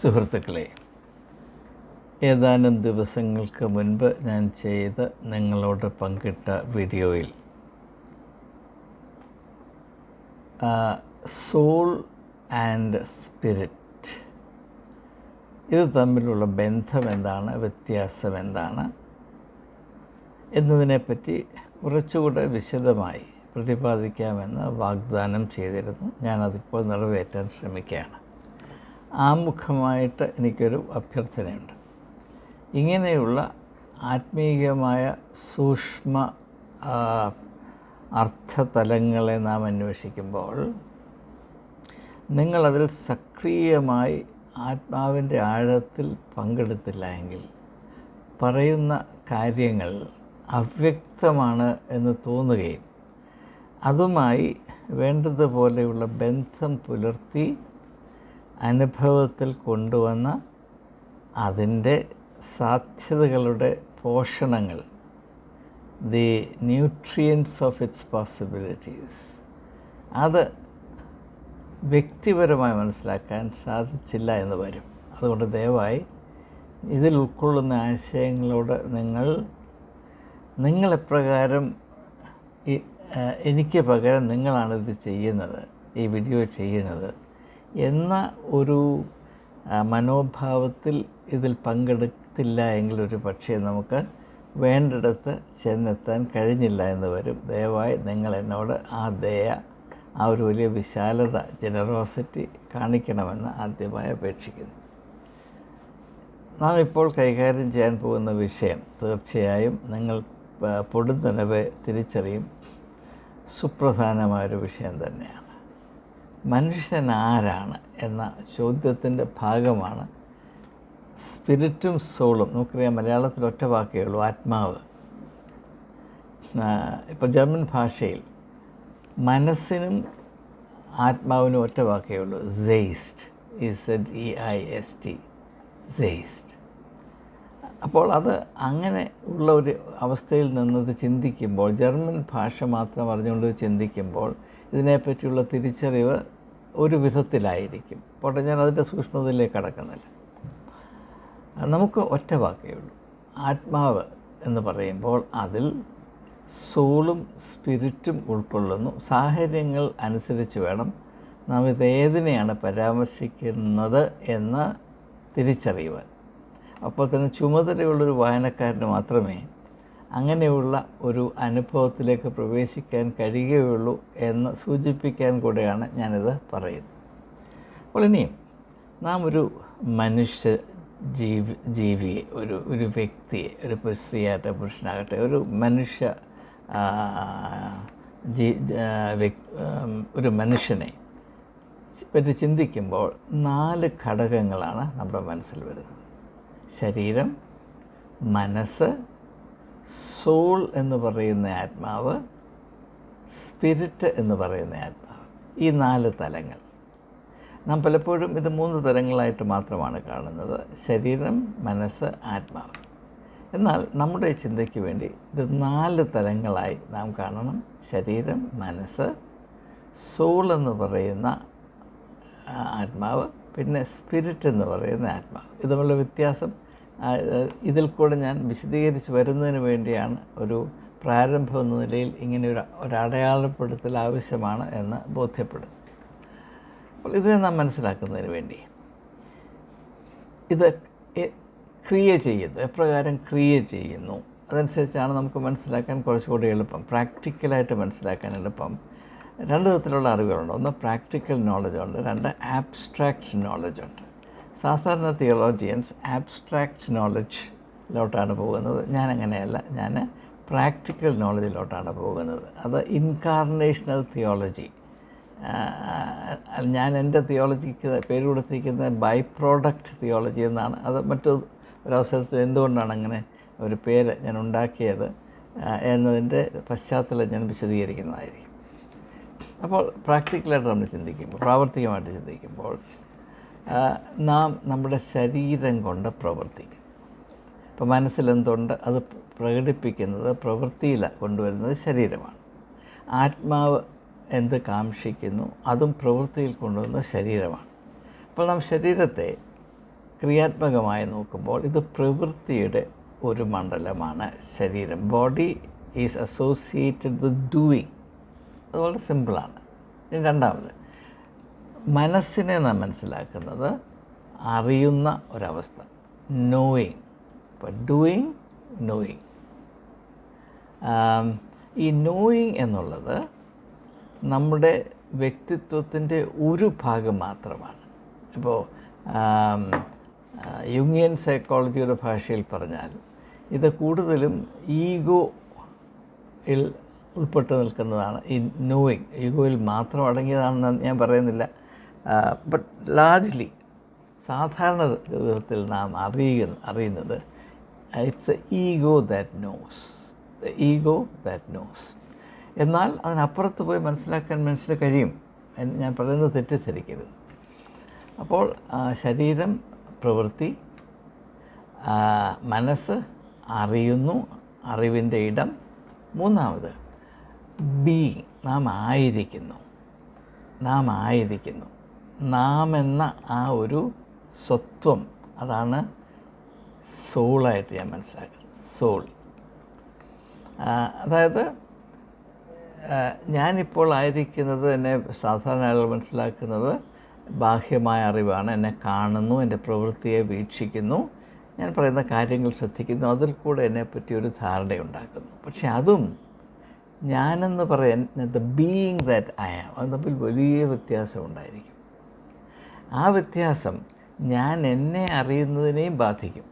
സുഹൃത്തുക്കളെ ഏതാനും ദിവസങ്ങൾക്ക് മുൻപ് ഞാൻ ചെയ്ത നിങ്ങളോട് പങ്കിട്ട വീഡിയോയിൽ സോൾ ആൻഡ് സ്പിരിറ്റ് ഇത് തമ്മിലുള്ള ബന്ധം എന്താണ് വ്യത്യാസം എന്താണ് എന്നതിനെപ്പറ്റി കുറച്ചുകൂടെ വിശദമായി പ്രതിപാദിക്കാമെന്ന് വാഗ്ദാനം ചെയ്തിരുന്നു. ഞാനതിപ്പോൾ നിറവേറ്റാൻ ശ്രമിക്കുകയാണ്. ആമുഖമായിട്ട് എനിക്കൊരു അഭ്യർത്ഥനയുണ്ട്. ഇങ്ങനെയുള്ള ആത്മീയമായ സൂക്ഷ്മ അർത്ഥതലങ്ങളെ നാം അന്വേഷിക്കുമ്പോൾ നിങ്ങളതിൽ സക്രിയമായി ആത്മാവിന്റെ ആഴത്തിൽ പങ്കെടുത്തില്ല എങ്കിൽ പറയുന്ന കാര്യങ്ങൾ അവ്യക്തമാണ് എന്ന് തോന്നുകയും അതുമായി വേണ്ടതുപോലെയുള്ള ബന്ധം പുലർത്തി അനുഭവത്തിൽ കൊണ്ടുവന്ന അതിന്റെ സാധ്യതകളുടെ പോഷണങ്ങൾ. The nutrients of its possibilities അത് വ്യക്തിപരമായി മനസ്സിലാക്കാൻ സാധിച്ചില്ല എന്ന് വരും. അതുകൊണ്ട് ദയവായി ഇതിൽ ഉൾക്കൊള്ളുന്ന ആശയങ്ങളോട് നിങ്ങൾ നിങ്ങളെപ്രകാരം എനിക്ക് പകരം നിങ്ങളാണിത് ചെയ്യുന്നത് ഈ വീഡിയോ ചെയ്യുന്നത്. എന്ന ഒരു മനോഭാവത്തിൽ ഇതിൽ പങ്കെടുത്തില്ല എങ്കിൽ ഒരു പക്ഷേ നമുക്ക് വേണ്ടിടത്ത് ചെന്നെത്താൻ കഴിഞ്ഞില്ല എന്ന് വരും. ദയവായി നിങ്ങൾ എന്നോട് ആ ദയ ആ ഒരു വലിയ വിശാലത ജനറോസിറ്റി കാണിക്കണമെന്ന് ആദ്യമായി അപേക്ഷിക്കുന്നു. നാം ഇപ്പോൾ കൈകാര്യം ചെയ്യാൻ പോകുന്ന വിഷയം തീർച്ചയായും നിങ്ങൾ പൊടുന്നനവെ തിരിച്ചറിയും. സുപ്രധാനമായൊരു വിഷയം തന്നെയാണ്. മനുഷ്യൻ ആരാണ് എന്ന ചോദ്യത്തിന്റെ ഭാഗമാണ് സ്പിരിറ്റും സോളും. നമുക്കറിയാം മലയാളത്തിൽ ഒറ്റ വാക്കേ ഉള്ളൂ ആത്മാവ്. ഇപ്പോൾ ജർമ്മൻ ഭാഷയിൽ മനസ്സിനും ആത്മാവിനും ഒറ്റ വാക്കേ ഉള്ളൂ zeist Z E I S T zeist അപ്പോൾ അത് അങ്ങനെ ഉള്ള ഒരു അവസ്ഥയിൽ നിന്നത് ചിന്തിക്കുമ്പോൾ ജർമ്മൻ ഭാഷ മാത്രം അറിഞ്ഞുകൊണ്ട് ചിന്തിക്കുമ്പോൾ ഇതിനെപ്പറ്റിയുള്ള തിരിച്ചറിവ് ഒരു വിധത്തിലായിരിക്കും. പോട്ടെ ഞാൻ അതിന്റെ സൂക്ഷ്മതയിലേക്ക് കടക്കുന്നില്ല. നമുക്ക് ഒറ്റ വാക്കേ ഉള്ളൂ. ആത്മാവ് എന്ന് പറയുമ്പോൾ അതിൽ സോളും സ്പിരിറ്റും ഉൾക്കൊള്ളുന്നു. സാഹചര്യങ്ങൾ അനുസരിച്ച് വേണം നാം ഇത് ഏതിനെയാണ് പരാമർശിക്കുന്നത് എന്ന് തിരിച്ചറിയുവാൻ. അപ്പോൾ തന്നെ ചുമതലയുള്ളൊരു വായനക്കാരന് മാത്രമേ അങ്ങനെയുള്ള ഒരു അനുഭവത്തിലേക്ക് പ്രവേശിക്കാൻ കഴിയുകയുള്ളൂ എന്ന് സൂചിപ്പിക്കാൻ കൂടെയാണ് ഞാനിത് പറയുന്നത്. അപ്പോൾ ഇനിയും നാം ഒരു മനുഷ്യ ജീവി ജീവിയെ ഒരു ഒരു വ്യക്തിയെ ഒരു സ്ത്രീയാകട്ടെ പുരുഷനാകട്ടെ ഒരു മനുഷ്യ ജീ ഒരു മനുഷ്യനെ പറ്റി ചിന്തിക്കുമ്പോൾ നാല് ഘടകങ്ങളാണ് നമ്മുടെ മനസ്സിൽ വരുന്നത്. ശരീരം മനസ്സ് സോൾ എന്ന് പറയുന്ന ആത്മാവ് സ്പിരിറ്റ് എന്ന് പറയുന്ന ആത്മാവ്. ഈ നാല് തലങ്ങൾ. നാം പലപ്പോഴും ഇത് മൂന്ന് തലങ്ങളായിട്ട് മാത്രമാണ് കാണുന്നത്. ശരീരം മനസ്സ് ആത്മാവ് എന്നാൽ നമ്മുടെ ചിന്തയ്ക്ക് വേണ്ടി ഇത് നാല് തലങ്ങളായി നാം കാണണം. ശരീരം മനസ്സ് സോൾ എന്ന് പറയുന്ന ആത്മാവ് പിന്നെ സ്പിരിറ്റ് എന്ന് പറയുന്ന ആത്മാവ്. ഇത് തമ്മിലുള്ള വ്യത്യാസം ഇതിൽ കൂടെ ഞാൻ വിശദീകരിച്ച് വരുന്നതിന് വേണ്ടിയാണ് ഒരു പ്രാരംഭം എന്ന നിലയിൽ ഇങ്ങനെ ഒരു ഒരു അടയാളപ്പെടുത്തൽ ആവശ്യമാണ് എന്ന് ബോധ്യപ്പെടുന്നു അപ്പോൾ ഇതിനെ നാം മനസ്സിലാക്കുന്നതിന് വേണ്ടി ഇത് ക്രിയ ചെയ്യുന്നു. എപ്രകാരം ക്രിയ ചെയ്യുന്നു? അതനുസരിച്ചാണ് നമുക്ക് മനസ്സിലാക്കാൻ കുറച്ചുകൂടി എളുപ്പം. പ്രാക്ടിക്കലായിട്ട് മനസ്സിലാക്കാൻ എളുപ്പം. രണ്ട് തരത്തിലുള്ള അറിവുകളുണ്ട്. ഒന്ന് പ്രാക്ടിക്കൽ നോളജുണ്ട് രണ്ട് ആബ്സ്ട്രാക്ഷൻ നോളജ് ഉണ്ട്. സാധാരണ തിയോളജിയൻസ് ആബ്സ്ട്രാക്റ്റ് നോളജിലോട്ടാണ് പോകുന്നത്. ഞാൻ അങ്ങനെയല്ല ഞാൻ പ്രാക്ടിക്കൽ നോളജിലോട്ടാണ് പോകുന്നത്. അത് ഇൻകാർണേഷണൽ തിയോളജി ഞാൻ എന്റെ തിയോളജിക്ക് പേര് കൊടുത്തിരിക്കുന്നത് ബൈ പ്രോഡക്റ്റ് തിയോളജി എന്നാണ്. അത് മറ്റു ഒരവസരത്തിൽ എന്തുകൊണ്ടാണ് അങ്ങനെ ഒരു പേര് ഞാൻ ഉണ്ടാക്കിയത് എന്നതിന്റെ പശ്ചാത്തലം ഞാൻ വിശദീകരിക്കുന്നതായിരിക്കും. അപ്പോൾ പ്രാക്ടിക്കലായിട്ട് നമ്മൾ ചിന്തിക്കുമ്പോൾ പ്രാവർത്തികമായിട്ട് ചിന്തിക്കുമ്പോൾ നാം നമ്മുടെ ശരീരം കൊണ്ട് പ്രവർത്തിക്കും ഇപ്പോൾ മനസ്സിലെന്തുണ്ട്? അത് പ്രകടിപ്പിക്കുന്നത് പ്രവൃത്തിയിൽ കൊണ്ടുവരുന്നത് ശരീരമാണ്. ആത്മാവ് എന്ത് കാക്ഷിക്കുന്നു? അതും പ്രവൃത്തിയിൽ കൊണ്ടുവരുന്നത് ശരീരമാണ്. അപ്പോൾ നാം ശരീരത്തെ ക്രിയാത്മകമായി നോക്കുമ്പോൾ ഇത് പ്രവൃത്തിയുടെ ഒരു മണ്ഡലമാണ് ശരീരം. Body is associated with doing. അത് വളരെ സിമ്പിളാണ്. ഇനി രണ്ടാമത്. മനസ്സിനെ നാം മനസ്സിലാക്കുന്നത് അറിയുന്ന ഒരവസ്ഥ. നോയിങ് ഇപ്പോൾ ഡൂയിങ് നോയിങ് ഈ നോയിങ് എന്നുള്ളത് നമ്മുടെ വ്യക്തിത്വത്തിന്റെ ഒരു ഭാഗം മാത്രമാണ്. ഇപ്പോൾ യുങ്ങിയൻ സൈക്കോളജിയുടെ ഭാഷയിൽ പറഞ്ഞാൽ ഇത് കൂടുതലും ഈഗോയിൽ ഉൾപ്പെട്ട് നിൽക്കുന്നതാണ്. ഈ നോയിങ് ഈഗോയിൽ മാത്രം അടങ്ങിയതാണെന്ന് ഞാൻ പറയുന്നില്ല. ബട്ട് ലാർജ്ലി സാധാരണ വിധത്തിൽ നാം അറിയുന്ന അറിയുന്നത് it's a ego that knows the ego that knows എന്നാൽ അതിനപ്പുറത്ത് പോയി മനസ്സിലാക്കാൻ മനുഷ്യന് കഴിയും. എന്ന് ഞാൻ പറയുന്നത് തെറ്റിദ്ധരിക്കരുത്. അപ്പോൾ ശരീരം പ്രവൃത്തി മനസ്സ് അറിയുന്നു അറിവിന്റെ ഇടം. മൂന്നാമത് ബീ നാം ആയിരിക്കുന്നു. നാം ആയിരിക്കുന്നു. നാം എന്ന ആ ഒരു സ്വത്വം. അതാണ് സോളായിട്ട് ഞാൻ മനസ്സിലാക്കുന്നത്. സോൾ. അതായത് ഞാനിപ്പോൾ ആയിരിക്കുന്നത് എന്നെ സാധാരണ ആളുകൾ മനസ്സിലാക്കുന്നത് ബാഹ്യമായ അറിവാണ്. എന്നെ കാണുന്നു എന്റെ പ്രവൃത്തിയെ വീക്ഷിക്കുന്നു ഞാൻ പറയുന്ന കാര്യങ്ങൾ ശ്രദ്ധിക്കുന്നു അതിൽ കൂടെ എന്നെപ്പറ്റി ഒരു ധാരണയുണ്ടാക്കുന്നു പക്ഷേ അതും ഞാനെന്ന് പറയാൻ the being that I am അത് തമ്മിൽ വലിയ വ്യത്യാസം ഉണ്ടായിരിക്കും. ആ വ്യത്യാസം ഞാൻ എന്നെ അറിയുന്നതിനെയും ബാധിക്കും.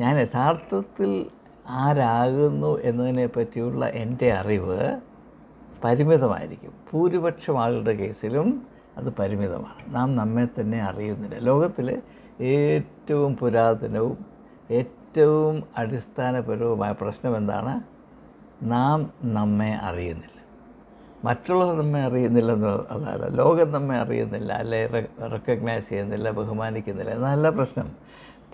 ഞാൻ യഥാർത്ഥത്തിൽ ആരാകുന്നു എന്നതിനെ പറ്റിയുള്ള എന്റെ അറിവ് പരിമിതമായിരിക്കും. ഭൂരിപക്ഷം ആളുടെ കേസിലും അത് പരിമിതമാണ്. നാം നമ്മെ തന്നെ അറിയുന്നില്ല. ലോകത്തിലെ ഏറ്റവും പുരാതനവും ഏറ്റവും അടിസ്ഥാനപരവുമായ പ്രശ്നം എന്താണ് നാം നമ്മെ അറിയുന്നില്ല. മറ്റുള്ളവർ നമ്മെ അറിയുന്നില്ലെന്ന് അല്ല ലോകം നമ്മെ അറിയുന്നില്ല അല്ലെ റെക്കഗ്നൈസ് ചെയ്യുന്നില്ല ബഹുമാനിക്കുന്നില്ല എന്നല്ല പ്രശ്നം.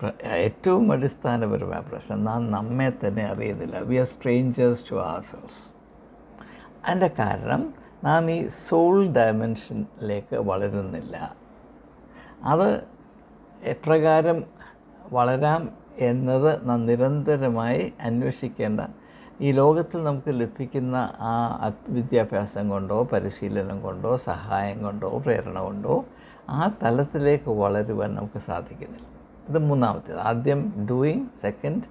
പ്ര- ഏറ്റവും അടിസ്ഥാനപരമായ പ്രശ്നം നാം നമ്മെ തന്നെ അറിയുന്നില്ല. We are strangers to ourselves അതിന്റെ കാരണം നാം ഈ സോൾ ഡയമെൻഷനിലേക്ക് വളരുന്നില്ല. അത് എപ്രകാരം വളരാം എന്നത് നാം നിരന്തരമായി അന്വേഷിക്കേണ്ട ഈ ലോകത്തിൽ നമുക്ക് ലഭിക്കുന്ന ആ വിദ്യാഭ്യാസം കൊണ്ടോ പരിശീലനം കൊണ്ടോ സഹായം കൊണ്ടോ പ്രേരണ കൊണ്ടോ ആ തലത്തിലേക്ക് വളരുവാൻ നമുക്ക് സാധിക്കുന്നില്ല. ഇത് മൂന്നാമത്തേത്. ആദ്യം doing second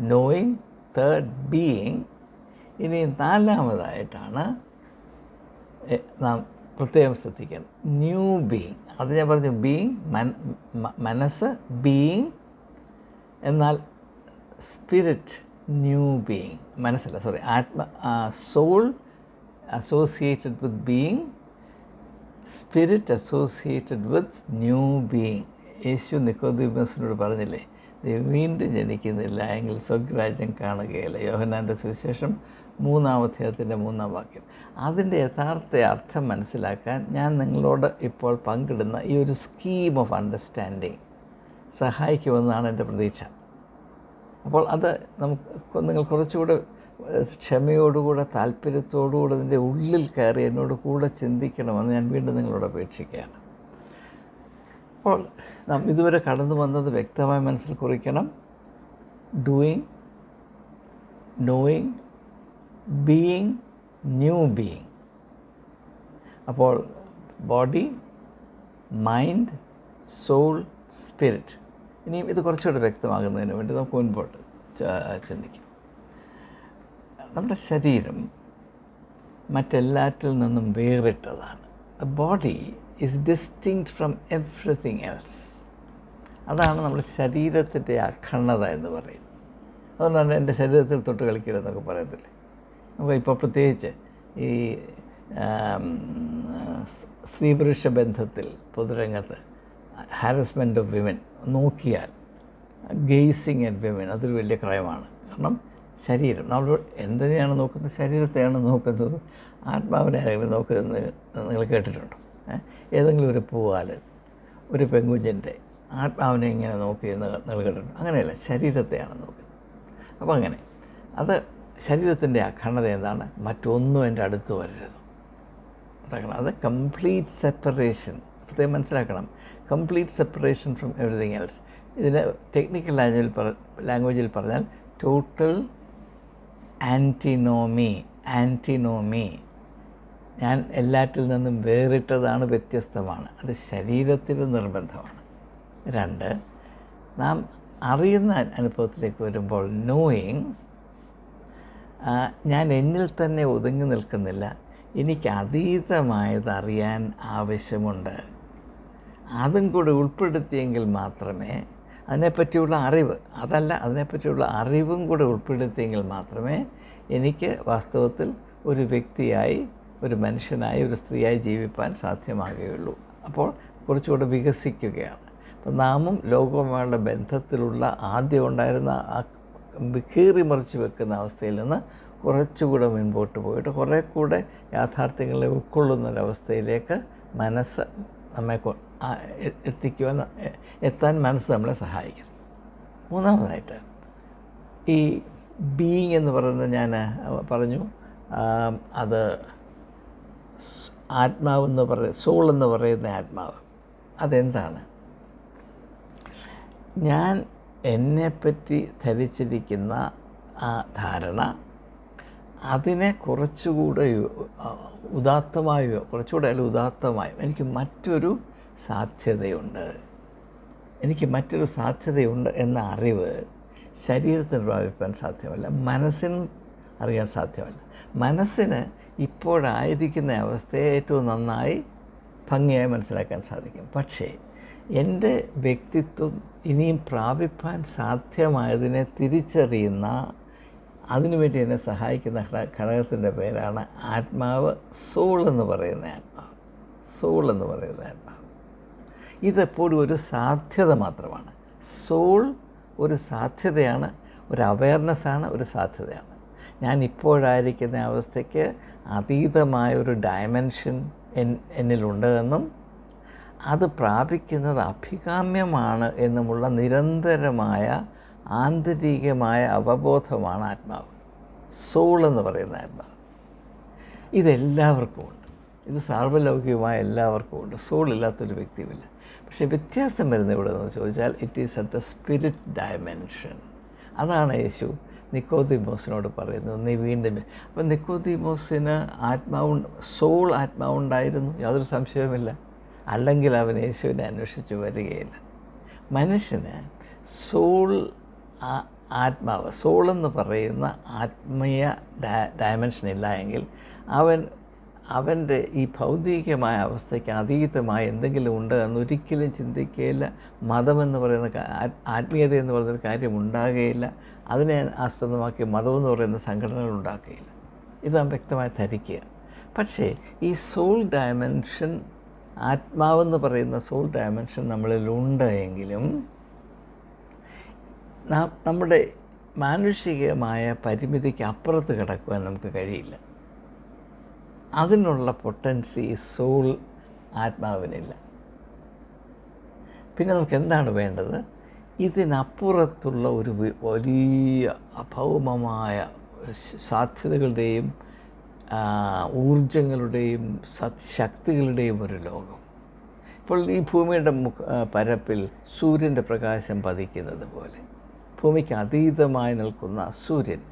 knowing third being ഇനി നാലാമതായിട്ടാണ് നാം പ്രത്യേകം ശ്രദ്ധിക്കണം. ന്യൂ ബീയിങ് അത് ഞാൻ പറഞ്ഞു ബീയിങ് മനസ്സ് ബീയിങ് എന്നാൽ സ്പിരിറ്റ് ന്യൂ ബീയിങ് മനസ്സല്ല sorry Atma soul associated with being spirit associated with new being Yeshu നിക്കോദീപസിനോട് പറഞ്ഞില്ലേ "നീ വീണ്ടും ജനിക്കുന്നില്ല എങ്കിൽ സ്വഗ്രാജ്യം കാണുകയില്ല. യോഹനാന്റെ സുവിശേഷം മൂന്നാമധ്യായത്തിന്റെ മൂന്നാം വാക്യം. അതിന്റെ യഥാർത്ഥ അർത്ഥം മനസ്സിലാക്കാൻ ഞാൻ നിങ്ങളോട് ഇപ്പോൾ പങ്കിടുന്ന ഈ ഒരു സ്കീം ഓഫ് അണ്ടർസ്റ്റാൻഡിങ് സഹായിക്കുമെന്നാണ് എന്റെ പ്രതീക്ഷ. അപ്പോൾ അത് നമുക്ക് നിങ്ങൾ കുറച്ചുകൂടെ ക്ഷമയോടുകൂടെ താല്പര്യത്തോടുകൂടെ അതിന്റെ ഉള്ളിൽ കയറി എന്നോട് കൂടെ ചിന്തിക്കണമെന്ന് ഞാൻ വീണ്ടും നിങ്ങളോട് അപേക്ഷിക്കുകയാണ്. അപ്പോൾ നാം ഇതുവരെ കടന്നു വന്നത് വ്യക്തമായി മനസ്സിൽ കുറിക്കണം. Doing knowing being new being അപ്പോൾ ബോഡി മൈൻഡ് സോൾ സ്പിരിറ്റ് ഇനിയും ഇത് കുറച്ചുകൂടെ വ്യക്തമാകുന്നതിന് വേണ്ടി നമുക്ക് മുൻപോട്ട് ചിന്തിക്കാം. നമ്മുടെ ശരീരം മറ്റെല്ലാറ്റിൽ നിന്നും വേറിട്ടതാണ്. The body is distinct from everything else അതാണ് നമ്മുടെ ശരീരത്തിന്റെ അഖണ്ഡത എന്ന് പറയുന്നത്. അതുകൊണ്ടാണ് എന്റെ ശരീരത്തിൽ തൊട്ട് കളിക്കരുതെന്നൊക്കെ പറയത്തില്ലേ? നമുക്ക് ഇപ്പോൾ പ്രത്യേകിച്ച് ഈ ആം, സ്- സ്ത്രീ പുരുഷ ബന്ധത്തിൽ പൊതുരംഗത്ത് ഹാരസ്മെന്റ് ഓഫ് വിമൻ നോക്കിയാൽ ഗെയ്സിങ് അറ്റ് വിമൻ അതൊരു വലിയ ക്രയമാണ്. കാരണം ശരീരം നമ്മൾ എന്തിനെയാണ് നോക്കുന്നത്? ശരീരത്തെയാണ് നോക്കുന്നത്. ആത്മാവിനെ ആരെങ്കിലും നോക്കുന്നത് നിങ്ങൾ കേട്ടിട്ടുണ്ടോ? ഏതെങ്കിലും ഒരു പൂവാൽ ഒരു പെങ്കുഞ്ഞിന്റെ ആത്മാവിനെ ഇങ്ങനെ നോക്കി എന്ന് നിങ്ങൾ കേട്ടിട്ടുണ്ടോ. അങ്ങനെയല്ല ശരീരത്തെയാണ് നോക്കുന്നത്. അപ്പോൾ അങ്ങനെ അത് ശരീരത്തിന്റെ അഖണ്ഡത എന്താണ്? മറ്റൊന്നും എന്റെ അടുത്ത് വരരുത്. അത് കംപ്ലീറ്റ് സെപ്പറേഷൻ പ്രത്യേകം മനസ്സിലാക്കണം. Complete separation from everything else ഇതിന് ടെക്നിക്കൽ ലാംഗ്വേജിൽ പറ ലാംഗ്വേജിൽ പറഞ്ഞാൽ ടോട്ടൽ ആന്റിനോമി ആന്റിനോമി ഞാൻ എല്ലാറ്റിൽ നിന്നും വേറിട്ടതാണ് വ്യത്യസ്തമാണ്. അത് ശരീരത്തിന് നിർബന്ധമാണ്. രണ്ട് നാം അറിയുന്ന അനുഭവത്തിലേക്ക് വരുമ്പോൾ നോയിങ് ഞാൻ എന്നിൽ തന്നെ ഒതുങ്ങി നിൽക്കുന്നില്ല. എനിക്ക് അതീതമായത് അറിയാൻ ആവശ്യമുണ്ട്. അതും കൂടി ഉൾപ്പെടുത്തിയെങ്കിൽ മാത്രമേ അതിനെപ്പറ്റിയുള്ള അറിവ് അതല്ല അതിനെപ്പറ്റിയുള്ള അറിവും കൂടെ ഉൾപ്പെടുത്തിയെങ്കിൽ മാത്രമേ എനിക്ക് വാസ്തവത്തിൽ ഒരു വ്യക്തിയായി ഒരു മനുഷ്യനായി ഒരു സ്ത്രീയായി ജീവിപ്പാൻ സാധ്യമാകുകയുള്ളൂ. അപ്പോൾ കുറച്ചുകൂടെ വികസിക്കുകയാണ്. അപ്പം നാമും ലോകവുമായുള്ള ബന്ധത്തിലുള്ള ആദ്യം ഉണ്ടായിരുന്ന ആ കീറി മറിച്ച് വെക്കുന്ന അവസ്ഥയിൽ നിന്ന് കുറച്ചുകൂടെ മുൻപോട്ട് പോയിട്ട് കുറേ കൂടെ യാഥാർത്ഥ്യങ്ങളെ ഉൾക്കൊള്ളുന്ന ഒരവസ്ഥയിലേക്ക് മനസ്സ് നമ്മെ എത്തിക്കുവാൻ എത്താൻ മനസ്സ് നമ്മളെ സഹായിക്കും മൂന്നാമതായിട്ട് ഈ ബീയിങ് എന്ന് പറയുന്നത് ഞാൻ പറഞ്ഞു. അത് ആത്മാവെന്ന് പറയ സോൾ എന്ന് പറയുന്ന ആത്മാവ്. അതെന്താണ്? ഞാൻ എന്നെപ്പറ്റി ധരിച്ചിരിക്കുന്ന ആ ധാരണ അതിനെ കുറച്ചുകൂടെ ഉദാത്തമായോ കുറച്ചുകൂടെ അല്ല ഉദാത്തമായും എനിക്ക് മറ്റൊരു സാധ്യതയുണ്ട്. എനിക്ക് മറ്റൊരു സാധ്യതയുണ്ട് എന്ന അറിവ് ശരീരത്തിന് പ്രാപിപ്പാൻ സാധ്യമല്ല. മനസ്സിന് അറിയാൻ സാധ്യമല്ല. മനസ്സിന് ഇപ്പോഴായിരിക്കുന്ന അവസ്ഥയെ ഏറ്റവും നന്നായി ഭംഗിയായി മനസ്സിലാക്കാൻ സാധിക്കും. പക്ഷേ എന്റെ വ്യക്തിത്വം ഇനിയും പ്രാപിപ്പാൻ സാധ്യമായതിനെ തിരിച്ചറിയുന്ന അതിനുവേണ്ടി എന്നെ സഹായിക്കുന്ന ഘട- ഘടകത്തിന്റെ പേരാണ് ആത്മാവ്. സോൾ എന്ന് പറയുന്ന ആത്മാവ്. സോൾ എന്ന് പറയുന്ന ആത്മാവ്. ഇതെപ്പോഴും ഒരു സാധ്യത മാത്രമാണ്. സോൾ ഒരു സാധ്യതയാണ് ഒരു അവയർനെസ്സാണ് ഒരു സാധ്യതയാണ്. ഞാൻ ഇപ്പോഴായിരിക്കുന്ന അവസ്ഥയ്ക്ക് അതീതമായ ഒരു ഡയമെൻഷൻ എൻ എന്നിലുണ്ട് എന്നും അത് പ്രാപിക്കുന്നത് അഭികാമ്യമാണ് എന്നുമുള്ള നിരന്തരമായ ആന്തരികമായ അവബോധമാണ് ആത്മാവ്. സോൾ എന്ന് പറയുന്ന ആത്മാവ്. ഇതെല്ലാവർക്കും ഉണ്ട്. ഇത് സാർവലൗകികമായ എല്ലാവർക്കും ഉണ്ട്. സോൾ ഇല്ലാത്തൊരു വ്യക്തിയുമില്ല. പക്ഷേ വ്യത്യാസം വരുന്ന ഇവിടെ നിന്ന് ചോദിച്ചാൽ it is at the spirit dimension അതാണ് യേശു നിക്കോദിമോസിനോട് പറയുന്നത്. നീ വീണ്ടും അപ്പം നിക്കോദിമോസിന് ആത്മാവ് സോൾ ആത്മാവുണ്ടായിരുന്നു യാതൊരു സംശയവുമില്ല. അല്ലെങ്കിൽ അവൻ യേശുവിനെ അന്വേഷിച്ച് വരികയില്ല. മനുഷ്യന് സോൾ ആത്മാവ് സോൾ എന്ന് പറയുന്ന ആത്മീയ ഡയ ഡയമെൻഷൻ ഇല്ല എങ്കിൽ അവൻ അവന്റെ ഈ ഭൗതികമായ അവസ്ഥയ്ക്ക് അതീതമായ എന്തെങ്കിലും ഉണ്ട് എന്നൊരിക്കലും ചിന്തിക്കുകയില്ല മതമെന്ന് പറയുന്ന ആത്മീയത എന്ന് പറയുന്നൊരു കാര്യം ഉണ്ടാകുകയില്ല അതിനെ ആസ്പദമാക്കി മതമെന്ന് പറയുന്ന സംഘടനകൾ ഉണ്ടാക്കുകയില്ല ഇത് നാം വ്യക്തമായി ധരിക്കുക. പക്ഷേ ഈ സോൾ ഡയമെൻഷൻ ആത്മാവെന്ന് പറയുന്ന സോൾ ഡയമെൻഷൻ നമ്മളിലുണ്ട് എങ്കിലും നമ്മുടെ മാനുഷികമായ പരിമിതിക്ക് അപ്പുറത്ത് കിടക്കുവാൻ നമുക്ക് കഴിയില്ല. അതിനുള്ള പൊട്ടൻസി സോൾ ആത്മാവിനില്ല. പിന്നെ നമുക്ക് എന്താണ് വേണ്ടത്? ഇതിനപ്പുറത്തുള്ള ഒരു വലിയ അഭൗമമായ സാധ്യതകളുടെയും ഊർജങ്ങളുടെയും സത് ശക്തികളുടെയും ഒരു ലോകം. ഇപ്പോൾ ഈ ഭൂമിയുടെ പരപ്പിൽ സൂര്യന്റെ പ്രകാശം പതിക്കുന്നത് പോലെ ഭൂമിക്ക് അതീതമായി നിൽക്കുന്ന സൂര്യൻ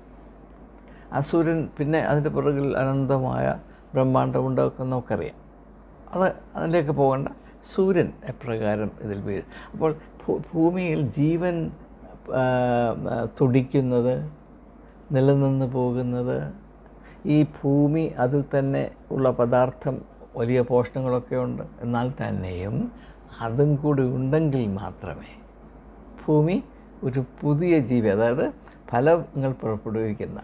ആ സൂര്യൻ പിന്നെ അതിന്റെ പുറകിൽ അനന്തമായ ബ്രഹ്മാണ്ടമുണ്ടൊക്കെ നമുക്കറിയാം അത് അതിലേക്ക് പോകേണ്ട സൂര്യൻ എപ്രകാരം ഇതിൽ വീഴും. അപ്പോൾ ഭൂമിയിൽ ജീവൻ തുടിക്കുന്നത് നിലനിന്ന് പോകുന്നത് ഈ ഭൂമി അതിൽ തന്നെ ഉള്ള പദാർത്ഥം വലിയ പോഷണങ്ങളൊക്കെ ഉണ്ട്. എന്നാൽ തന്നെയും അതും കൂടി ഉണ്ടെങ്കിൽ മാത്രമേ ഭൂമി ഒരു പുതിയ ജീവി അതായത് ഫലങ്ങൾ പുറപ്പെടുവിക്കുന്ന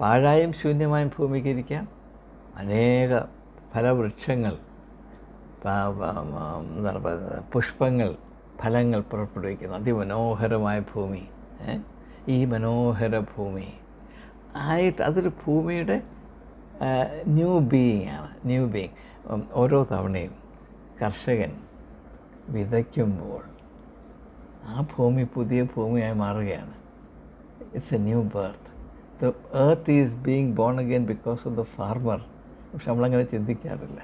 പാഴായും ശൂന്യമായും ഭൂമിക്ക് ഇരിക്കാം. അനേക ഫലവൃക്ഷങ്ങൾ എന്താണ് പറയുന്നത് പുഷ്പങ്ങൾ ഫലങ്ങൾ പുറപ്പെടുവിക്കുന്ന. അതിമനോഹരമായ ഭൂമി ഈ മനോഹര ഭൂമി. ആയിട്ട് അതൊരു ഭൂമിയുടെ ന്യൂ ബീയിങ് ആണ്. ന്യൂ ബീയിങ് ഓരോ തവണയും കർഷകൻ വിതയ്ക്കുമ്പോൾ ആ ഭൂമി പുതിയ ഭൂമിയായി മാറുകയാണ്. It's a new birth the earth is being born again because of the farmer പക്ഷെ നമ്മളങ്ങനെ ചിന്തിക്കാറില്ല.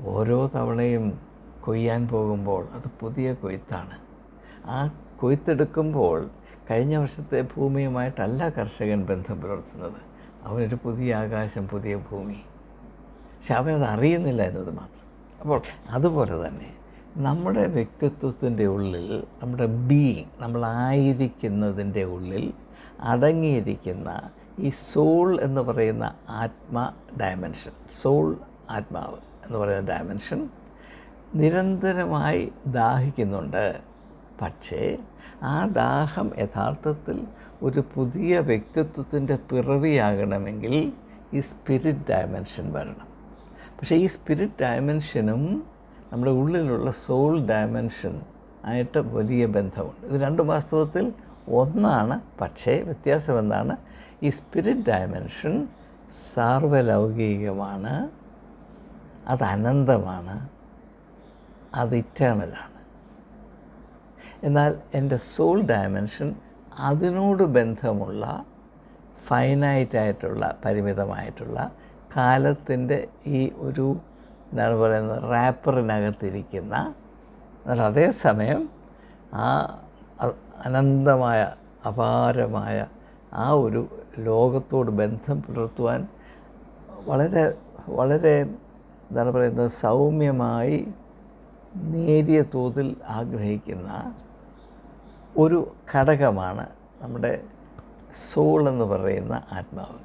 ഓരോ തവണയും കൊയ്യാൻ പോകുമ്പോൾ അത് പുതിയ കൊയ്ത്താണ്. ആ കൊയ്ത്തെടുക്കുമ്പോൾ കഴിഞ്ഞ വർഷത്തെ ഭൂമിയുമായിട്ടല്ല കർഷകൻ ബന്ധം പുലർത്തുന്നത്. അവനൊരു പുതിയ ആകാശം പുതിയ ഭൂമി. പക്ഷെ അവനത് അറിയുന്നില്ല എന്നത് മാത്രം. അപ്പോൾ അതുപോലെ തന്നെ നമ്മുടെ വ്യക്തിത്വത്തിന്റെ ഉള്ളിൽ നമ്മുടെ ബീയിങ് നമ്മളായിരിക്കുന്നതിന്റെ ഉള്ളിൽ അടങ്ങിയിരിക്കുന്ന ഈ സോൾ എന്ന് പറയുന്ന ആത്മ ഡയമെൻഷൻ സോൾ ആത്മാവ് എന്ന് പറയുന്ന ഡയമെൻഷൻ നിരന്തരമായി ദാഹിക്കുന്നുണ്ട്. പക്ഷേ ആ ദാഹം യഥാർത്ഥത്തിൽ ഒരു പുതിയ വ്യക്തിത്വത്തിന്റെ പിറവിയാകണമെങ്കിൽ ഈ സ്പിരിറ്റ് ഡയമെൻഷൻ വരണം. പക്ഷേ ഈ സ്പിരിറ്റ് ഡയമെൻഷനും നമ്മുടെ ഉള്ളിലുള്ള സോൾ ഡയമെൻഷൻ ആയിട്ട് വലിയ ബന്ധമുണ്ട്. ഇത് രണ്ടും വാസ്തവത്തിൽ ഒന്നാണ് പക്ഷേ വ്യത്യാസം എന്താണ് ഈ സ്പിരിറ്റ് ഡയമെൻഷൻ സാർവലൗകികമാണ് അത് അനന്തമാണ് അത് ഇറ്റേണലാണ് എന്നാൽ എന്റെ സോൾ ഡയമെൻഷൻ അതിനോട് ബന്ധമുള്ള ഫൈനൈറ്റ് ആയിട്ടുള്ള പരിമിതമായിട്ടുള്ള കാലത്തിന്റെ ഈ ഒരു എന്താണ് പറയുന്നത് റാപ്പറിനകത്തിരിക്കുന്ന എന്നാൽ അതേസമയം ആ അനന്തമായ അപാരമായ ആ ഒരു ലോകത്തോട് ബന്ധം പുലർത്തുവാൻ വളരെ വളരെ എന്താണ് പറയുന്നത് സൗമ്യമായി നേരിയ തോതിൽ ആഗ്രഹിക്കുന്ന ഒരു ഘടകമാണ് നമ്മുടെ സോൾ എന്ന് പറയുന്ന ആത്മാവ്.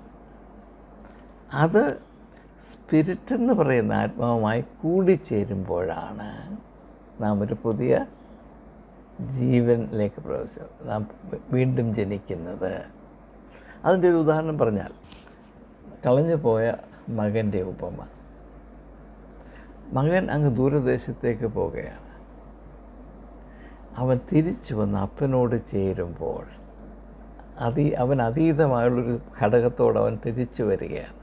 അത് സ്പിരിറ്റ് എന്ന് പറയുന്ന ആത്മാവുമായി കൂടിച്ചേരുമ്പോഴാണ് നാം ഒരു പുതിയ ജീവനിലേക്ക് പ്രവേശിച്ചത്. നാം വീണ്ടും ജനിക്കുന്നത്. അതിന്റെ ഒരു ഉദാഹരണം പറഞ്ഞാൽ കളഞ്ഞു പോയ മകന്റെ ഉപമ. മകൻ അങ്ങ് ദൂരദേശത്തേക്ക് പോവുകയാണ്. അവൻ തിരിച്ചു വന്ന് അപ്പനോട് ചേരുമ്പോൾ അതി അവൻ അതീതമായുള്ളൊരു ഘടകത്തോട് അവൻ തിരിച്ചു വരികയാണ്.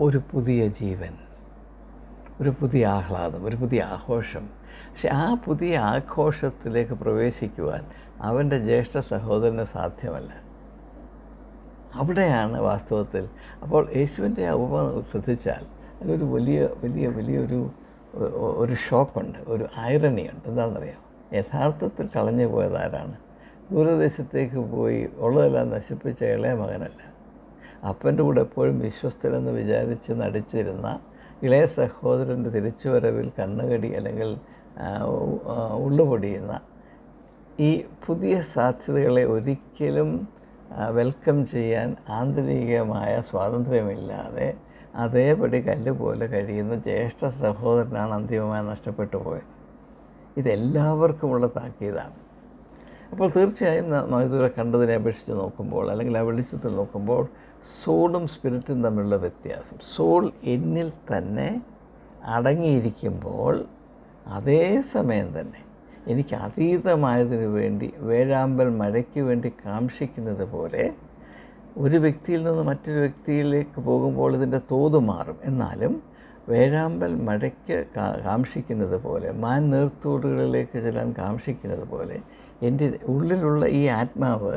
ഒരു പുതിയ ജീവൻ ഒരു പുതിയ ആഹ്ലാദം ഒരു പുതിയ ആഘോഷം. പക്ഷെ ആ പുതിയ ആഘോഷത്തിലേക്ക് പ്രവേശിക്കുവാൻ അവന്റെ ജ്യേഷ്ഠ സഹോദരന് സാധ്യമല്ല. അവിടെയാണ് വാസ്തവത്തിൽ. അപ്പോൾ യേശുവിന്റെ ആ ഉപമ ശ്രദ്ധിച്ചാൽ അതിലൊരു വലിയ വലിയ വലിയൊരു ഒരു ഷോക്കുണ്ട് ഒരു ഐറണിയുണ്ട്. എന്താണെന്നറിയാം യഥാർത്ഥത്തിൽ കളഞ്ഞു പോയത് ആരാണ്? ദൂരദേശത്തേക്ക് പോയി ഉള്ളതെല്ലാം നശിപ്പിച്ച ഇളയ മകനല്ല. അപ്പന്റെ കൂടെ എപ്പോഴും വിശ്വസ്തരെന്ന് വിചാരിച്ച് നടിച്ചിരുന്ന ഇളയ സഹോദരന്റെ തിരിച്ചുവരവിൽ കണ്ണുകടി അല്ലെങ്കിൽ ഉള്ളുപൊടിയുന്ന ഈ പുതിയ സാധ്യതകളെ ഒരിക്കലും വെൽക്കം ചെയ്യാൻ ആന്തരികമായ സ്വാതന്ത്ര്യമില്ലാതെ അതേപടി കല്ല് പോലെ കഴിയുന്ന ജ്യേഷ്ഠ സഹോദരനാണ് അന്തിമമായി നഷ്ടപ്പെട്ടു പോയത്. ഇതെല്ലാവർക്കുമുള്ള താക്കീതാണ്. അപ്പോൾ തീർച്ചയായും മൈദൂരെ കണ്ടതിനെ അപേക്ഷിച്ച് നോക്കുമ്പോൾ അല്ലെങ്കിൽ ആ വെളിച്ചത്തിൽ നോക്കുമ്പോൾ സോളും സ്പിരിറ്റും തമ്മിലുള്ള വ്യത്യാസം. സോൾ എന്നിൽ തന്നെ അടങ്ങിയിരിക്കുമ്പോൾ അതേ സമയം തന്നെ എനിക്ക് അതീതമായതിനു വേണ്ടി വേഴാമ്പൽ മഴയ്ക്ക് വേണ്ടി കാക്ഷിക്കുന്നത് പോലെ ഒരു വ്യക്തിയിൽ നിന്ന് മറ്റൊരു വ്യക്തിയിലേക്ക് പോകുമ്പോൾ ഇതിന്റെ തോത് മാറും. എന്നാലും വേഴാമ്പൽ മഴയ്ക്ക് കാംക്ഷിക്കുന്നത് പോലെ മാൻ നീർത്തോടുകളിലേക്ക് ചെല്ലാൻ കാക്ഷിക്കുന്നത് പോലെ എന്റെ ഉള്ളിലുള്ള ഈ ആത്മാവ്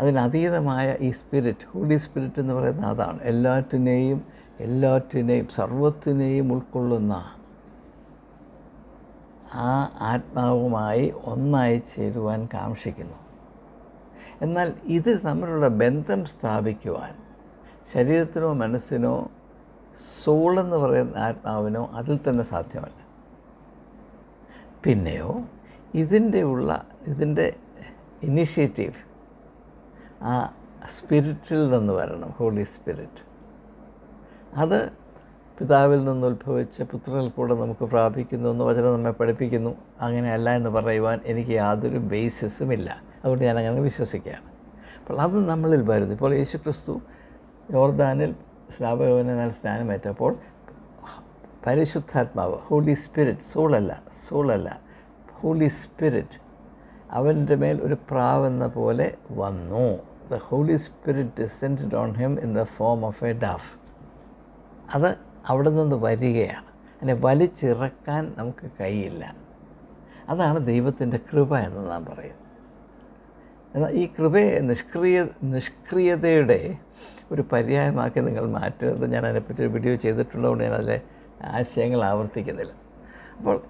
അതിനതീതമായ ഈ സ്പിരിറ്റ് ഹോളി സ്പിരിറ്റ് എന്ന് പറയുന്ന അതാണ്. എല്ലാറ്റിനെയും എല്ലാറ്റിനെയും സർവത്തിനെയും ഉൾക്കൊള്ളുന്ന ആ ആത്മാവുമായി ഒന്നായി ചേരുവാൻ കാക്ഷിക്കുന്നു. എന്നാൽ ഇത് തമ്മിലുള്ള ബന്ധം സ്ഥാപിക്കുവാൻ ശരീരത്തിനോ മനസ്സിനോ സോളെന്ന് പറയുന്ന ആത്മാവിനോ അതിൽ തന്നെ സാധ്യമല്ല. പിന്നെയോ ഇതിന്റെ ഉള്ള ഇതിന്റെ ഇനിഷ്യേറ്റീവ് ആ സ്പിരിറ്റിൽ നിന്ന് വരണം ഹോളി സ്പിരിറ്റ് അത് പിതാവിൽ നിന്ന് ഉത്ഭവിച്ച പുത്രനിൽ കൂടെ നമുക്ക് പ്രാപിക്കുന്നു എന്ന് വചനം നമ്മെ പഠിപ്പിക്കുന്നു. അങ്ങനെയല്ല എന്ന് പറയുവാൻ എനിക്ക് യാതൊരു ബേസിസുമില്ല അതുകൊണ്ട് ഞാൻ അങ്ങനെ വിശ്വസിക്കുകയാണ്. അപ്പോൾ അത് നമ്മളിൽ വരുന്നു. ഇപ്പോൾ യേശു ക്രിസ്തു യോർദാനിൽ സ്നാപകവനാൽ സ്നാനമേറ്റപ്പോൾ പരിശുദ്ധാത്മാവ് ഹോളി സ്പിരിറ്റ് സോളല്ല സോളല്ല ഹോളി സ്പിരിറ്റ് അവന്റെ മേൽ ഒരു പ്രാവെന്ന പോലെ വന്നു. The holy spirit descended on him in the form of a dove അത് അവിടെ നിന്ന് വരികയാണ്. അതിനെ വലിച്ചിറക്കാൻ നമുക്ക് കഴിയില്ല. അതാണ് ദൈവത്തിന്റെ കൃപ എന്ന് നാം പറയുന്നത്. എന്നാൽ ഈ കൃപയെ നിഷ്ക്രിയ നിഷ്ക്രിയതയുടെ ഒരു പര്യായമാക്കി നിങ്ങൾ മാറ്റരുത്. ഞാൻ അതിനെപ്പറ്റി ഒരു വീഡിയോ ചെയ്തിട്ടുള്ളതുകൊണ്ട് ഞാൻ അതിലെ ആശയങ്ങൾ ആവർത്തിക്കുന്നില്ല. അപ്പോൾ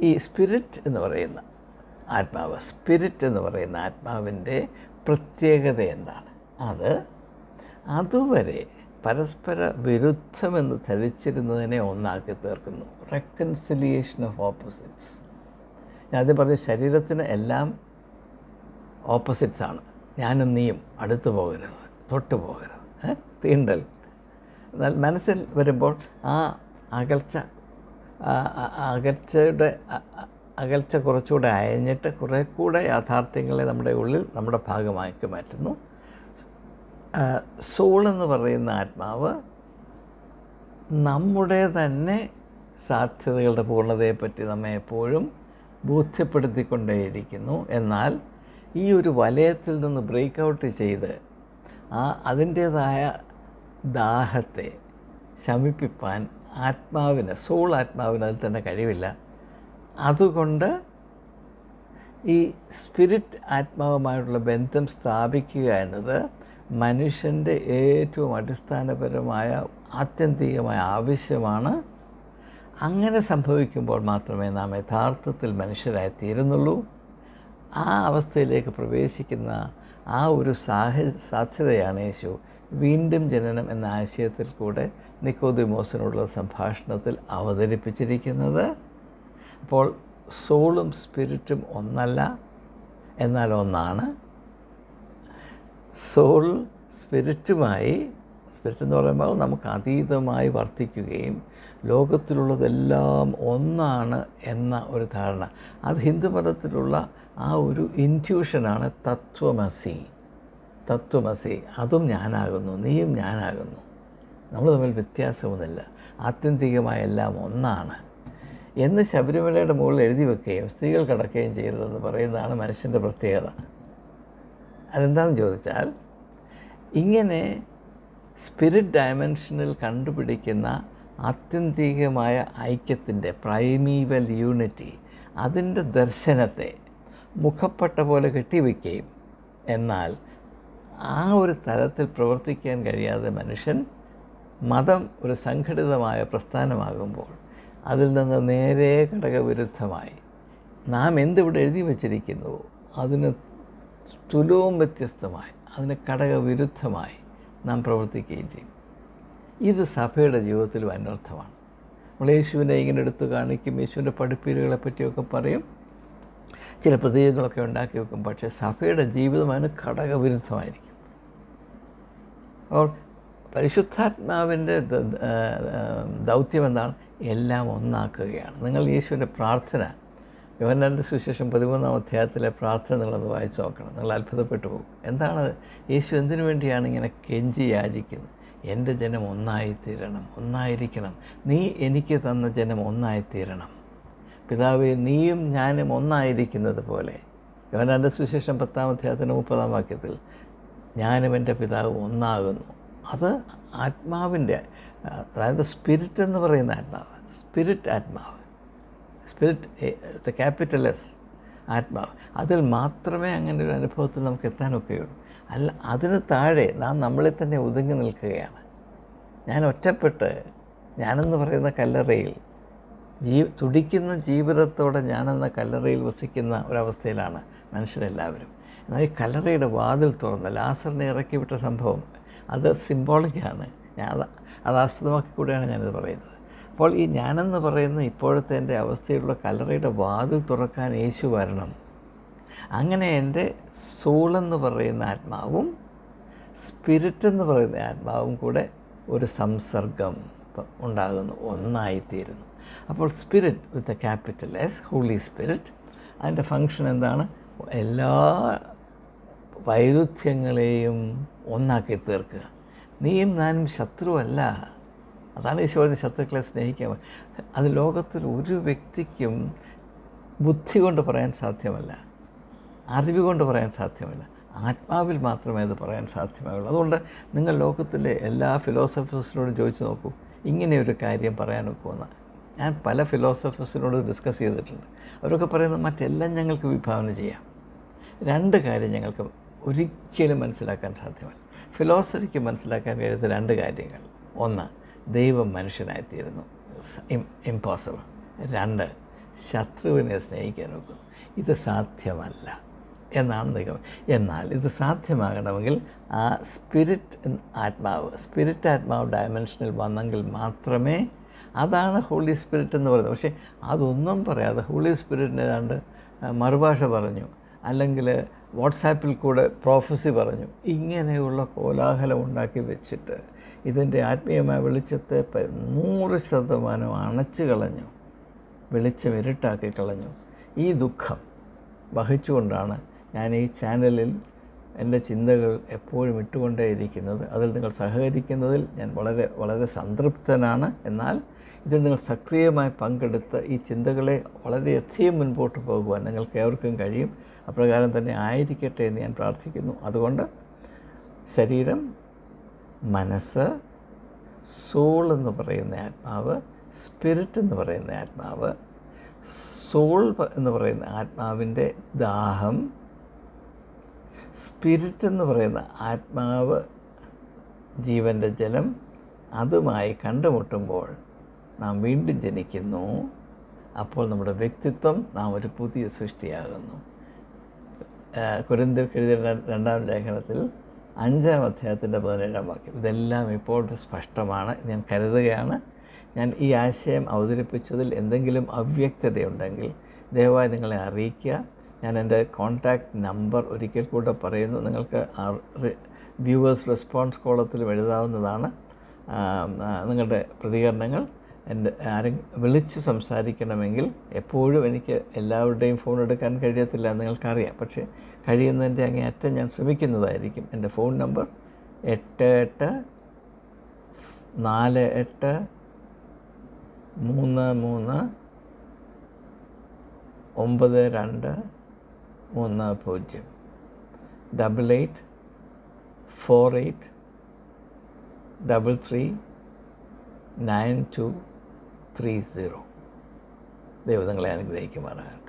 ഈ സ്പിരിറ്റ് എന്ന് പറയുന്ന ആത്മാവ് സ്പിരിറ്റ് എന്ന് പറയുന്ന ആത്മാവിന്റെ പ്രത്യേകത എന്താണ്? അത് അതുവരെ പരസ്പര വിരുദ്ധമെന്ന് ധരിച്ചിരുന്നതിനെ ഒന്നാക്കി തീർക്കുന്നു. റെക്കൺസിലിയേഷൻ ഓഫ് ഓപ്പോസിറ്റ്സ് ഞാൻ ആദ്യം പറഞ്ഞു ശരീരത്തിന് എല്ലാം ഓപ്പോസിറ്റ്സ് ആണ്. ഞാനും നീയും അടുത്ത് പോകരുത് തൊട്ടു പോകരുത്. തീണ്ടൽ. എന്നാൽ മനസ്സിൽ വരുമ്പോൾ ആ അകൽച്ച അകൽച്ചയുടെ അകൽച്ച കുറച്ചുകൂടെ അയഞ്ഞിട്ട് കുറേ കൂടെ യാഥാർത്ഥ്യങ്ങളെ നമ്മുടെ ഉള്ളിൽ നമ്മുടെ ഭാഗമാക്കി മാറ്റുന്നു. സോൾ എന്ന് പറയുന്ന ആത്മാവ് നമ്മുടെ തന്നെ സാധ്യതകളുടെ പൂർണതയെപ്പറ്റി നമ്മെ എപ്പോഴും ബോധ്യപ്പെടുത്തിക്കൊണ്ടേയിരിക്കുന്നു. എന്നാൽ ഈ ഒരു വലയത്തിൽ നിന്ന് ബ്രേക്ക് ഔട്ട് ചെയ്ത് ആ അതിന്റേതായ ദാഹത്തെ ശമിപ്പിപ്പാൻ ആത്മാവിന് സോൾ ആത്മാവിന് അതിൽ തന്നെ കഴിവില്ല. അതുകൊണ്ട് ഈ സ്പിരിറ്റ് ആത്മാവുമായിട്ടുള്ള ബന്ധം സ്ഥാപിക്കുക എന്നത് മനുഷ്യന്റെ ഏറ്റവും അടിസ്ഥാനപരമായ ആത്യന്തികമായ ആവശ്യമാണ് അങ്ങനെ സംഭവിക്കുമ്പോൾ മാത്രമേ നാം യഥാർത്ഥത്തിൽ മനുഷ്യരായി തീരുന്നുള്ളൂ ആ അവസ്ഥയിലേക്ക് പ്രവേശിക്കുന്ന ആ ഒരു സാഹ സാധ്യതയാണ് യേശു. വീണ്ടും ജനനം എന്ന ആശയത്തിൽ കൂടെ നിക്കോദിമോസിനുള്ള സംഭാഷണത്തിൽ അവതരിപ്പിച്ചിരിക്കുന്നത് അപ്പോൾ സോളും സ്പിരിറ്റും ഒന്നല്ല എന്നാൽ ഒന്നാണ് സോൾ സ്പിരിറ്റുമായി സ്പിരിറ്റ് എന്ന് പറയുമ്പോൾ നമുക്ക് അതീതമായി വർത്തിക്കുകയും ലോകത്തിലുള്ളതെല്ലാം ഒന്നാണ് എന്ന ഒരു ധാരണ. അത് ഹിന്ദുമതത്തിലുള്ള ആ ഒരു ഇന്റ്യൂഷനാണ് തത്വമസി. തത്വമസി. അതും ഞാനാകുന്നു. നീയും ഞാനാകുന്നു. നമ്മൾ തമ്മിൽ വ്യത്യാസമൊന്നുമില്ല. ആത്യന്തികമായ എല്ലാം ഒന്നാണ്. എന്ന് ശബരിമലയുടെ മുകളിൽ എഴുതി വെക്കുകയും സ്ത്രീകൾ കടക്കുകയും ചെയ്യരുതെന്ന് പറയുന്നതാണ് മനുഷ്യന്റെ പ്രത്യേകത. അതെന്താണെന്ന് ചോദിച്ചാൽ ഇങ്ങനെ സ്പിരിറ്റ് ഡയമെൻഷനിൽ കണ്ടുപിടിക്കുന്ന ആത്യന്തികമായ ഐക്യത്തിന്റെ പ്രൈമീവൽ യൂണിറ്റി അതിന്റെ ദർശനത്തെ മുഖപ്പെട്ട പോലെ കെട്ടിവെക്കുകയും എന്നാൽ ആ ഒരു തലത്തിൽ പ്രവർത്തിക്കാൻ കഴിയാതെ മനുഷ്യൻ മതം ഒരു സംഘടിതമായ പ്രസ്ഥാനമാകുമ്പോൾ അതിൽ നിന്ന് നേരെ ഘടകവിരുദ്ധമായി നാം എന്തിവിടെ എഴുതി വച്ചിരിക്കുന്നുവോ അതിന് തുലവും വ്യത്യസ്തമായി അതിന് ഘടകവിരുദ്ധമായി നാം പ്രവർത്തിക്കുകയും ചെയ്യും. ഇത് സഭയുടെ ജീവിതത്തിലും അനർത്ഥമാണ്. നമ്മൾ യേശുവിനെ ഇങ്ങനെ എടുത്തു കാണിക്കും യേശുവിന്റെ പഠിപ്പീരുകളെ പറ്റിയൊക്കെ പറയും ചില പ്രതീകങ്ങളൊക്കെ ഉണ്ടാക്കി വെക്കും പക്ഷേ സഭയുടെ ജീവിതം അതിന് ഘടകവിരുദ്ധമായിരിക്കും. അപ്പോൾ പരിശുദ്ധാത്മാവിന്റെ ദൗത്യം എന്താണ്? എല്ലാം ഒന്നാക്കുകയാണ്. നിങ്ങൾ യേശുവിന്റെ പ്രാർത്ഥന യോഹന്നാന്റെ സുവിശേഷം പതിമൂന്നാം അധ്യായത്തിലെ പ്രാർത്ഥന നിങ്ങളത് വായിച്ചു നോക്കണം. നിങ്ങൾ അത്ഭുതപ്പെട്ടു പോകും. എന്താണ്? യേശു എന്തിനു വേണ്ടിയാണ് ഇങ്ങനെ കെഞ്ചി യാചിക്കുന്നത്? എന്റെ ജനം ഒന്നായിത്തീരണം ഒന്നായിരിക്കണം. നീ എനിക്ക് തന്ന ജനം ഒന്നായിത്തീരണം. പിതാവേ നീയും ഞാനും ഒന്നായിരിക്കുന്നത് പോലെ. യോഹന്നാന്റെ സുവിശേഷം പത്താം അധ്യായത്തിന്റെ മുപ്പതാം വാക്യത്തിൽ ഞാനും എന്റെ പിതാവും ഒന്നാകുന്നു. അത് ആത്മാവിന്റെ അതായത് സ്പിരിറ്റ് എന്ന് പറയുന്ന ആത്മാവ് സ്പിരിറ്റ് ആത്മാവ്. സ്പിരിറ്റ് ദ ക്യാപിറ്റൽ എസ് ആത്മാവ് അതിൽ മാത്രമേ അങ്ങനെ ഒരു അനുഭവത്തിൽ നമുക്ക് എത്താനൊക്കെയുള്ളൂ. അല്ല അതിന് താഴെ നാം നമ്മളിൽ തന്നെ ഒതുങ്ങി നിൽക്കുകയാണ്. ഞാൻ ഒറ്റപ്പെട്ട് ഞാനെന്ന് പറയുന്ന കല്ലറയിൽ ജീ തുടിക്കുന്ന ജീവിതത്തോടെ ഞാനെന്ന കല്ലറയിൽ വസിക്കുന്ന ഒരവസ്ഥയിലാണ് മനുഷ്യരെല്ലാവരും. എന്നാൽ ഈ കല്ലറയുടെ വാതിൽ തുറന്ന് ലാസറിനെ ഇറക്കി വിട്ട സംഭവം അത് സിംബോളിക്കാണ് ഞാൻ അത് അത് ആസ്പദമാക്കി കൂടെയാണ് ഞാനിത് പറയുന്നത്. അപ്പോൾ ഈ ഞാനെന്ന് പറയുന്ന ഇപ്പോഴത്തെ എന്റെ അവസ്ഥയിലുള്ള കലറയുടെ വാതിൽ തുറക്കാൻ യേശു വരണം. അങ്ങനെ എന്റെ സോളെന്ന് പറയുന്ന ആത്മാവും സ്പിരിറ്റ് എന്ന് പറയുന്ന ആത്മാവും കൂടെ ഒരു സംസർഗം ഉണ്ടാകുന്നു ഒന്നായിത്തീരുന്നു. അപ്പോൾ spirit with a capital S holy spirit. അതിന്റെ ഫങ്ഷൻ എന്താണ്? എല്ലാ വൈരുദ്ധ്യങ്ങളെയും ഒന്നാക്കി തീർക്കുക നീയും ഞാനും ശത്രുവല്ല. അതാണ് ഈശോയുടെ ശത്രുക്കളെ സ്നേഹിക്കാൻ അത് ലോകത്തിൽ ഒരു വ്യക്തിക്കും ബുദ്ധി കൊണ്ട് പറയാൻ സാധ്യമല്ല. അറിവ് കൊണ്ട് പറയാൻ സാധ്യമല്ല. ആത്മാവിൽ മാത്രമേ അത് പറയാൻ സാധ്യമായുള്ളൂ. അതുകൊണ്ട് നിങ്ങൾ ലോകത്തിലെ എല്ലാ ഫിലോസഫേഴ്സിനോടും ചോദിച്ചു നോക്കൂ. ഇങ്ങനെയൊരു കാര്യം പറയാൻ ഒക്കുമെന്ന് ഞാൻ പല ഫിലോസഫേഴ്സിനോട് ഡിസ്കസ് ചെയ്തിട്ടുണ്ട്. അവരൊക്കെ പറയുന്നത് മറ്റെല്ലാം ഞങ്ങൾക്ക് വിഭാവനം ചെയ്യാം. രണ്ട് കാര്യം ഞങ്ങൾക്ക് ഒരിക്കലും മനസ്സിലാക്കാൻ സാധ്യമല്ല. ഫിലോസഫിക്ക് മനസ്സിലാക്കാൻ കഴിയാത്ത രണ്ട് കാര്യങ്ങൾ. ഒന്ന് ദൈവം മനുഷ്യനായിത്തീരുന്നു. ഇമ്പോസിബിൾ രണ്ട് ശത്രുവിനെ സ്നേഹിക്കാൻ നോക്കുന്നു. ഇത് സാധ്യമല്ല എന്നാണ് നിഗമനം എന്നാൽ ഇത് സാധ്യമാകണമെങ്കിൽ ആ സ്പിരിറ്റ് ആത്മാവ് സ്പിരിറ്റ് ആത്മാവ് ഡയമെൻഷനിൽ വന്നെങ്കിൽ മാത്രമേ അതാണ് ഹോളി സ്പിരിറ്റ് എന്ന് പറയുന്നത്. പക്ഷേ അതൊന്നും പറയാതെ ഹോളി സ്പിരിറ്റിനെ ഏതാണ്ട് മറുഭാഷ പറഞ്ഞു. അല്ലെങ്കിൽ വാട്സാപ്പിൽ കൂടെ പ്രോഫസി പറഞ്ഞു. ഇങ്ങനെയുള്ള കോലാഹലം ഉണ്ടാക്കി വെച്ചിട്ട് ഇതിന്റെ ആത്മീയമായ വെളിച്ചത്തെ നൂറ് ശതമാനം അണച്ചു കളഞ്ഞു വെളിച്ചം ഇരുട്ടാക്കി കളഞ്ഞു. ഈ ദുഃഖം വഹിച്ചുകൊണ്ടാണ് ഞാൻ ഈ ചാനലിൽ എന്റെ ചിന്തകൾ എപ്പോഴും ഇട്ടുകൊണ്ടേയിരിക്കുന്നത്. അതിൽ നിങ്ങൾ സഹകരിക്കുന്നതിൽ ഞാൻ വളരെ വളരെ സംതൃപ്തനാണ്. എന്നാൽ ഇതിൽ നിങ്ങൾ സക്രിയമായി പങ്കെടുത്ത് ഈ ചിന്തകളെ വളരെയധികം മുൻപോട്ട് പോകുവാൻ നിങ്ങൾക്ക് ഏവർക്കും കഴിയും. അപ്രകാരം തന്നെ ആയിരിക്കട്ടെ എന്ന് ഞാൻ പ്രാർത്ഥിക്കുന്നു. അതുകൊണ്ട് ശരീരം മനസ്സ് സോൾ എന്ന് പറയുന്ന ആത്മാവ് സ്പിരിറ്റ് എന്ന് പറയുന്ന ആത്മാവ് സോൾ എന്ന് പറയുന്ന ആത്മാവിന്റെ ദാഹം സ്പിരിറ്റ് എന്ന് പറയുന്ന ആത്മാവ് ജീവന്റെ ജലം അതുമായി കണ്ടുമുട്ടുമ്പോൾ നാം വീണ്ടും ജനിക്കുന്നു. അപ്പോൾ നമ്മുടെ വ്യക്തിത്വം നാം ഒരു പുതിയ സൃഷ്ടിയാകുന്നു. കുരുന്തിൽ എഴുതിയ രണ്ടാം ലേഖനത്തിൽ അഞ്ചാം അധ്യായത്തിന്റെ പതിനേഴാം വാക്യം. ഇതെല്ലാം ഇപ്പോൾ സ്പഷ്ടമാണ്. ഞാൻ കരുതുകയാണ് ഞാൻ ഈ ആശയം അവതരിപ്പിച്ചതിൽ എന്തെങ്കിലും അവ്യക്തതയുണ്ടെങ്കിൽ ദയവായി നിങ്ങളെ അറിയിക്കുക. ഞാൻ എന്റെ കോൺടാക്റ്റ് നമ്പർ ഒരിക്കൽ കൂടെ പറയുന്നു. നിങ്ങൾക്ക് വ്യൂവേഴ്സ് റെസ്പോൺസ് കോളത്തിലും എഴുതാവുന്നതാണ്. നിങ്ങളുടെ പ്രതികരണങ്ങൾ എന്റെ ആരും വിളിച്ച് സംസാരിക്കണമെങ്കിൽ എപ്പോഴും എനിക്ക് എല്ലാവരുടെയും ഫോൺ എടുക്കാൻ കഴിയത്തില്ല നിങ്ങൾക്കറിയാം. പക്ഷേ കഴിയുന്നതിന്റെ അങ്ങേ അറ്റം ഞാൻ ശ്രമിക്കുന്നതായിരിക്കും. എന്റെ ഫോൺ നമ്പർ എട്ട് എട്ട് നാല് എട്ട് മൂന്ന് മൂന്ന് ഒമ്പത് രണ്ട് മൂന്ന് പൂജ്യം. Double eight four eight double three nine two three zero. ദൈവം നിങ്ങളെ അനുഗ്രഹിക്കുമാറാകട്ടെ.